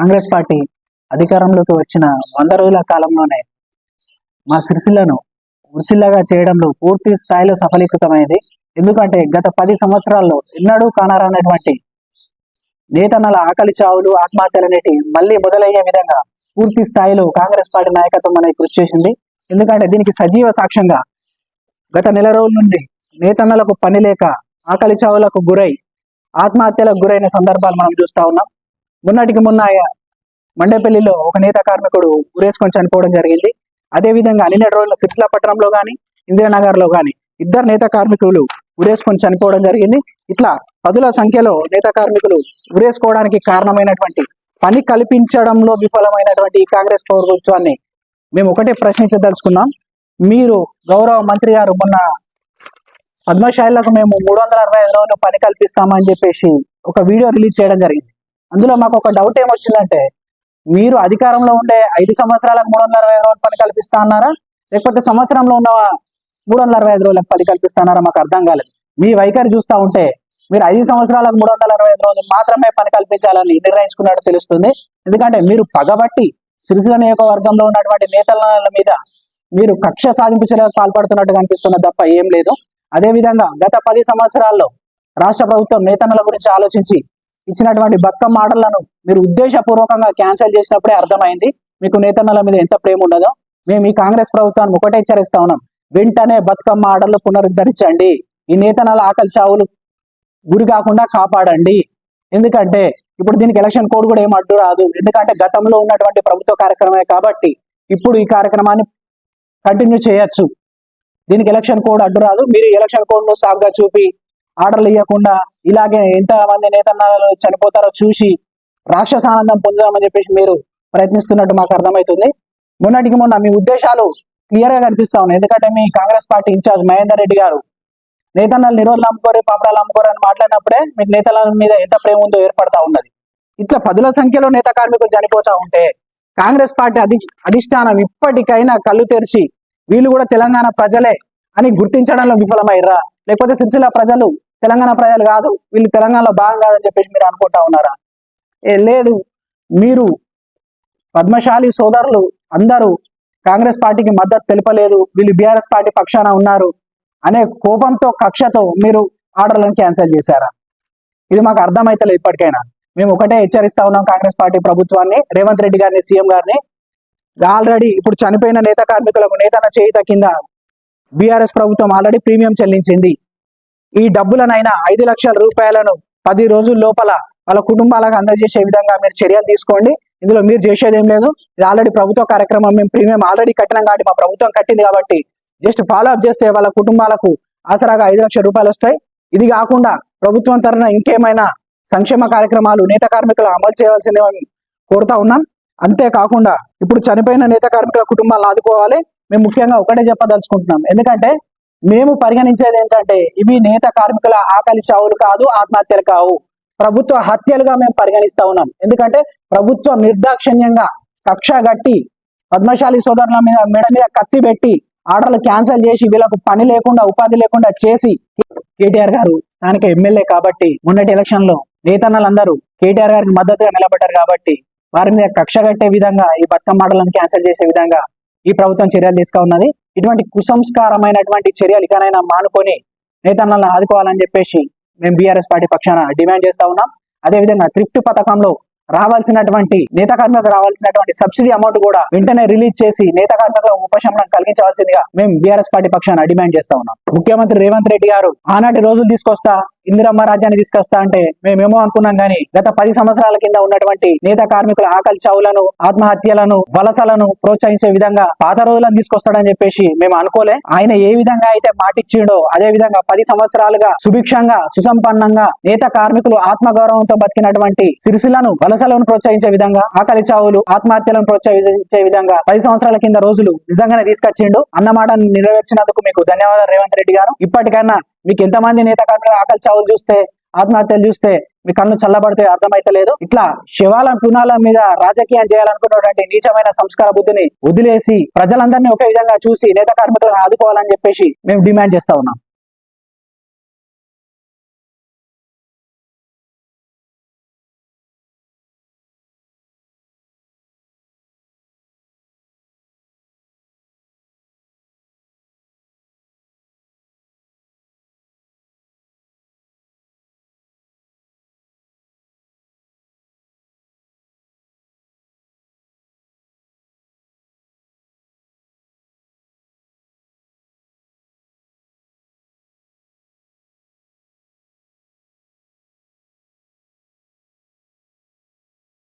Congress party అధికారంలోకి వచ్చిన వంద రోజుల కాలంలోనే మా సిరిసిల్లను ఉరిసిల్లగా చేయడంలో పూర్తి స్థాయిలో సఫలీకృతమైంది. ఎందుకంటే గత పది సంవత్సరాల్లో ఎన్నడూ కానరానటువంటి నేతన్నల ఆకలి చావులు ఆత్మహత్యలనేటి మళ్ళీ మొదలయ్యే విధంగా పూర్తి స్థాయిలో కాంగ్రెస్ పార్టీ నాయకత్వం అనేది కృషి చేసింది. ఎందుకంటే దీనికి సజీవ సాక్ష్యంగా గత నెల రోజుల నుండి నేతన్నలకు పని లేక ఆకలి చావులకు గురై ఆత్మహత్యలకు గురైన సందర్భాలు మనం చూస్తా ఉన్నాం. మొన్నటికి మొన్న మండేపల్లిలో ఒక నేత కార్మికుడు ఉరేసుకొని చనిపోవడం జరిగింది. అదే విధంగా రోజుల సిరిసిల్ల పట్టణంలో కానీ ఇందిరానగర్లో కానీ ఇద్దరు నేత కార్మికులు ఉరేసుకొని చనిపోవడం జరిగింది. ఇట్లా పదుల సంఖ్యలో నేత కార్మికులు ఉరేసుకోవడానికి కారణమైనటువంటి పని కల్పించడంలో విఫలమైనటువంటి ఈ కాంగ్రెస్ ప్రభుత్వాన్ని మేము ఒకటే ప్రశ్నించదలుచుకున్నాం. మీరు గౌరవ మంత్రి గారు మొన్న పద్మశాలకు మేము మూడు వందల అరవై ఐదు రోజులు పని కల్పిస్తామని చెప్పేసి ఒక వీడియో రిలీజ్ చేయడం జరిగింది. అందులో మాకు ఒక డౌట్ ఏమొచ్చిందంటే మీరు అధికారంలో ఉండే ఐదు సంవత్సరాలకు మూడు వందల అరవై ఐదు రోజులు పని కల్పిస్తా అన్నారా? లేకపోతే సంవత్సరంలో ఉన్న మూడు వందల అరవై ఐదు రోజులకు పని కల్పిస్తా అన్నారా? మాకు అర్థం కాలేదు. మీ వైఖరి చూస్తా ఉంటే మీరు ఐదు సంవత్సరాలకు మూడు వందల అరవై ఐదు రోజులు మాత్రమే పని కల్పించాలని నిర్ణయించుకున్నట్టు తెలుస్తుంది. ఎందుకంటే మీరు పగబట్టి సిరిసిల్ల నియోజకవర్గంలో ఉన్నటువంటి నేతల మీద మీరు కక్ష సాధింపు చర్యలకు పాల్పడుతున్నట్టు కనిపిస్తున్న తప్ప ఏం లేదు. అదే విధంగా గత పది సంవత్సరాల్లో రాష్ట్ర ప్రభుత్వం నేతన్నల గురించి ఆలోచించి ఇచ్చినటువంటి బతుకమ్మ ఆర్డర్లను మీరు ఉద్దేశపూర్వకంగా క్యాన్సిల్ చేసినప్పుడే అర్థమైంది. మీకు నేతన్నల మీద ఎంత ప్రేమ ఉండదో మేము ఈ కాంగ్రెస్ ప్రభుత్వాన్ని ఒకటే హెచ్చరిస్తా ఉన్నాం. వెంటనే బతుకమ్మ ఆర్డర్లు పునరుద్ధరించండి. ఈ నేతన్నల ఆకలి చావులు గురి కాకుండా కాపాడండి. ఎందుకంటే ఇప్పుడు దీనికి ఎలక్షన్ కోడ్ కూడా ఏం అడ్డు రాదు. ఎందుకంటే గతంలో ఉన్నటువంటి ప్రభుత్వ కార్యక్రమమే కాబట్టి ఇప్పుడు ఈ కార్యక్రమాన్ని కంటిన్యూ చేయొచ్చు. దీనికి ఎలక్షన్ కోడ్ అడ్డు రాదు. మీరు ఎలక్షన్ కోడ్ను సాగ్గా చూపి ఆర్డర్లు ఇవ్వకుండా ఇలాగే ఎంత మంది నేతన్నాలు చనిపోతారో చూసి రాక్షస ఆనందం పొందుదామని చెప్పేసి మీరు ప్రయత్నిస్తున్నట్టు మాకు అర్థమవుతుంది. మొన్నటికి మొన్న మీ ఉద్దేశాలు క్లియర్గా కనిపిస్తా ఉన్నాయి. ఎందుకంటే మీ Congress party incharge Mahender Reddy గారు నేతన్నలు నిరోధులు అమ్ముకోరు పాపడాలు అమ్ముకోరు అని మాట్లాడినప్పుడే మీకు నేతల మీద ఎంత ప్రేమ ఉందో ఏర్పడతా ఉన్నది. ఇట్లా పదుల సంఖ్యలో నేత కార్మికులు చనిపోతా ఉంటే కాంగ్రెస్ పార్టీ అధి అధిష్టానం ఇప్పటికైనా కళ్ళు తెరిచి వీళ్ళు కూడా తెలంగాణ ప్రజలే అని గుర్తించడంలో విఫలమయ్యారా? లేకపోతే సిరిసిల్ల ప్రజలు తెలంగాణ ప్రజలు కాదు వీళ్ళు తెలంగాణలో భాగం కాదని చెప్పేసి మీరు అనుకుంటా ఉన్నారా? ఏ లేదు. మీరు పద్మశాలి సోదరులు అందరూ కాంగ్రెస్ పార్టీకి మద్దతు తెలపలేదు వీళ్ళు బీఆర్ఎస్ పార్టీ పక్షాన ఉన్నారు అనే కోపంతో కక్షతో మీరు ఆర్డర్లను క్యాన్సిల్ చేశారా? ఇది మాకు అర్థమైతలేదు ఇప్పటికైనా. మేము ఒకటే హెచ్చరిస్తా ఉన్నాం కాంగ్రెస్ పార్టీ ప్రభుత్వాన్ని. రేవంత్ రెడ్డి గారిని సీఎం గారిని. ఆల్రెడీ ఇప్పుడు చనిపోయిన నేత కార్మికులకు నేతన చేయుత కింద బీఆర్ఎస్ ప్రభుత్వం ఆల్రెడీ ప్రీమియం చెల్లించింది. ఈ డబ్బులనైనా ఐదు లక్షల రూపాయలను పది రోజుల లోపల వాళ్ళ కుటుంబాలకు అందజేసే విధంగా మీరు చర్యలు తీసుకోండి. ఇందులో మీరు చేసేది ఏం లేదు. ఇది ఆల్రెడీ ప్రభుత్వ కార్యక్రమం. మేము ప్రీమియం ఆల్రెడీ కట్టినాం కాబట్టి మా ప్రభుత్వం కట్టింది కాబట్టి జస్ట్ ఫాలో అప్ చేస్తే వాళ్ళ కుటుంబాలకు ఆసరాగా ఐదు లక్షల రూపాయలు వస్తాయి. ఇది కాకుండా ప్రభుత్వం తరఫున ఇంకేమైనా సంక్షేమ కార్యక్రమాలు నేత కార్మికులు అమలు చేయవలసింది కోరుతా ఉన్నాం. అంతేకాకుండా ఇప్పుడు చనిపోయిన నేత కార్మికుల కుటుంబాలను ఆదుకోవాలి. మేము ముఖ్యంగా ఒకటే చెప్పదలుచుకుంటున్నాం. ఎందుకంటే మేము పరిగణించేది ఏంటంటే ఇవి నేత కార్మికుల ఆకలి చావులు కాదు ఆత్మహత్యలు కావు. ప్రభుత్వ హత్యలుగా మేము పరిగణిస్తా ఉన్నాం. ఎందుకంటే ప్రభుత్వం నిర్దాక్షిణ్యంగా కక్ష గట్టి పద్మశాలి సోదరుల మీద మెడ మీద కత్తి పెట్టి ఆర్డర్లు క్యాన్సిల్ చేసి వీళ్ళకు పని లేకుండా ఉపాధి లేకుండా చేసి కేటీఆర్ గారు స్థానిక ఎమ్మెల్యే కాబట్టి మొన్నటి ఎలక్షన్లో నేతన్నలందరూ కేటీఆర్ గారికి మద్దతుగా నిలబడ్డారు కాబట్టి వారి మీద కక్ష కట్టే విధంగా ఈ బతుకమ్మ ఆటలను క్యాన్సిల్ చేసే విధంగా ఈ ప్రభుత్వం చర్యలు తీసుకున్నది. ఇటువంటి కుసంస్కారమైనటువంటి చర్యలు ఇకనైనా మానుకొని నేతన్నలను ఆదుకోవాలని చెప్పేసి మేము బీఆర్ఎస్ పార్టీ పక్షాన డిమాండ్ చేస్తా ఉన్నాం. అదేవిధంగా థ్రిఫ్ట్ పథకంలో రావాల్సినటువంటి నేత కార్మికులకు రావాల్సినటువంటి సబ్సిడీ అమౌంట్ కూడా వెంటనే రిలీజ్ చేసి నేత కార్మికులకు ఉపశమనం కలిగించవలసిందిగా మేము బీఆర్ఎస్ పార్టీ పక్షాన డిమాండ్ చేస్తా ఉన్నాం. ముఖ్యమంత్రి రేవంత్ రెడ్డి గారు ఆనాటి రోజులు తీసుకొస్తా ఇందిరమ్మ రాజ్యాన్ని తీసుకొస్తా అంటే మేమేమో అనుకున్నాం కానీ గత పది సంవత్సరాల కింద ఉన్నటువంటి నేత కార్మికుల ఆకలి చావులను ఆత్మహత్యలను వలసలను ప్రోత్సహించే విధంగా పాత రోజులను తీసుకొస్తాడని చెప్పేసి మేము అనుకోలే. ఆయన ఏ విధంగా అయితే మాటిచ్చిండో అదే విధంగా పది సంవత్సరాలుగా సుభిక్షంగా సుసంపన్నంగా నేత కార్మికులు ఆత్మగౌరవంతో బతికినటువంటి సిరిసిలను వలసలను ప్రోత్సహించే విధంగా ఆకలి చావులు ఆత్మహత్యలను ప్రోత్సహించే విధంగా పది సంవత్సరాల కింద రోజులు నిజంగానే తీసుకొచ్చిండు. అన్నమాట నెరవేర్చినందుకు మీకు ధన్యవాదాలు రేవంత్ రెడ్డి గారు. ఇప్పటికైనా మీకు ఎంతమంది నేత కార్మికులు ఆకలి చావులు చూస్తే ఆత్మహత్యలు చూస్తే మీ కన్ను చల్లబడితే అర్థమైతలేదు? ఇట్లా శివాల పునాల మీద రాజకీయం చేయాలనుకున్నటువంటి నీచమైన సంస్కార బుద్ధిని వదిలేసి ప్రజలందరినీ ఒకే విధంగా చూసి నేత కార్మికులను ఆదుకోవాలని చెప్పేసి మేము డిమాండ్ చేస్తా ఉన్నాం.